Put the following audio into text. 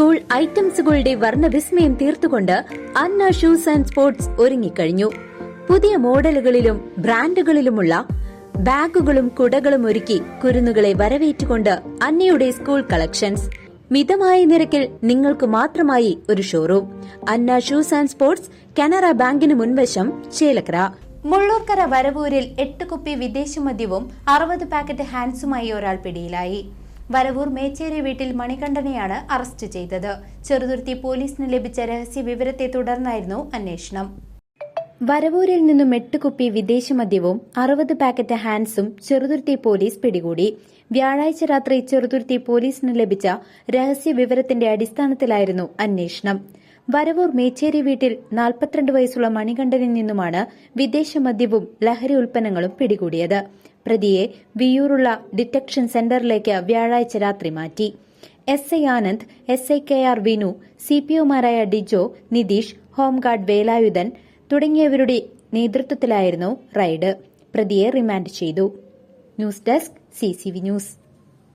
School ഐറ്റംസുകളുടെ വർണവിസ്മയം തീർത്തുകൊണ്ട് അന്ന ഷൂസ് ആൻഡ് സ്പോർട്സ് ഒരുങ്ങിക്കഴിഞ്ഞു. പുതിയ മോഡലുകളിലും ബ്രാൻഡുകളിലുമുള്ള ബാഗുകളും കുടകളും ഒരുക്കി കുരുന്നുകളെ വരവേറ്റുകൊണ്ട് അന്നയുടെ സ്കൂൾ കളക്ഷൻസ്. മിതമായ നിരക്കിൽ നിങ്ങൾക്ക് മാത്രമായി ഒരു showroom. Anna shoes and sports Canara ബാങ്കിന് മുൻവശം ചേലക്കര. മുള്ളൂർക്കര വരവൂരിൽ എട്ട് കുപ്പി വിദേശ മദ്യവും അറുപത് പാക്കറ്റ് ഹാൻസുമായി ഒരാൾ പിടിയിലായി. വരവൂർ മേച്ചേരി വീട്ടിൽ മണികണ്ഠനെയാണ് അറസ്റ്റ് ചെയ്തത്. ചെറുതുരുത്തി പോലീസിന് ലഭിച്ച രഹസ്യ വിവരത്തെ തുടർന്നായിരുന്നു അന്വേഷണം. വരവൂരിൽ നിന്നും എട്ട് കുപ്പി വിദേശ മദ്യവും അറുപത് പാക്കറ്റ് ഹാൻസും ചെറുതുരുത്തി പോലീസ് പിടികൂടി. വ്യാഴാഴ്ച രാത്രി ചെറുതുരുത്തി പോലീസിന് ലഭിച്ച രഹസ്യ വിവരത്തിന്റെ അടിസ്ഥാനത്തിലായിരുന്നു അന്വേഷണം. വരവൂർ മേച്ചേരി വീട്ടിൽ നാൽപ്പത്തിരണ്ട് വയസ്സുള്ള മണികണ്ഠനിൽ നിന്നുമാണ് വിദേശ മദ്യവും ലഹരി ഉൽപ്പന്നങ്ങളും പിടികൂടിയത്. പ്രതിയെ വിയൂറുള്ള ഡിറ്റക്ഷൻ സെന്ററിലേക്ക് വ്യാഴാഴ്ച രാത്രി മാറ്റി. S I Anand S I K R Vinu C P ഒമാരായ Dijo Nitheesh home guard Velayudhan തുടങ്ങിയവരുടെ നേതൃത്വത്തിലായിരുന്നു റൈഡ്. പ്രതിയെ റിമാൻഡ് ചെയ്തു. News desk C news.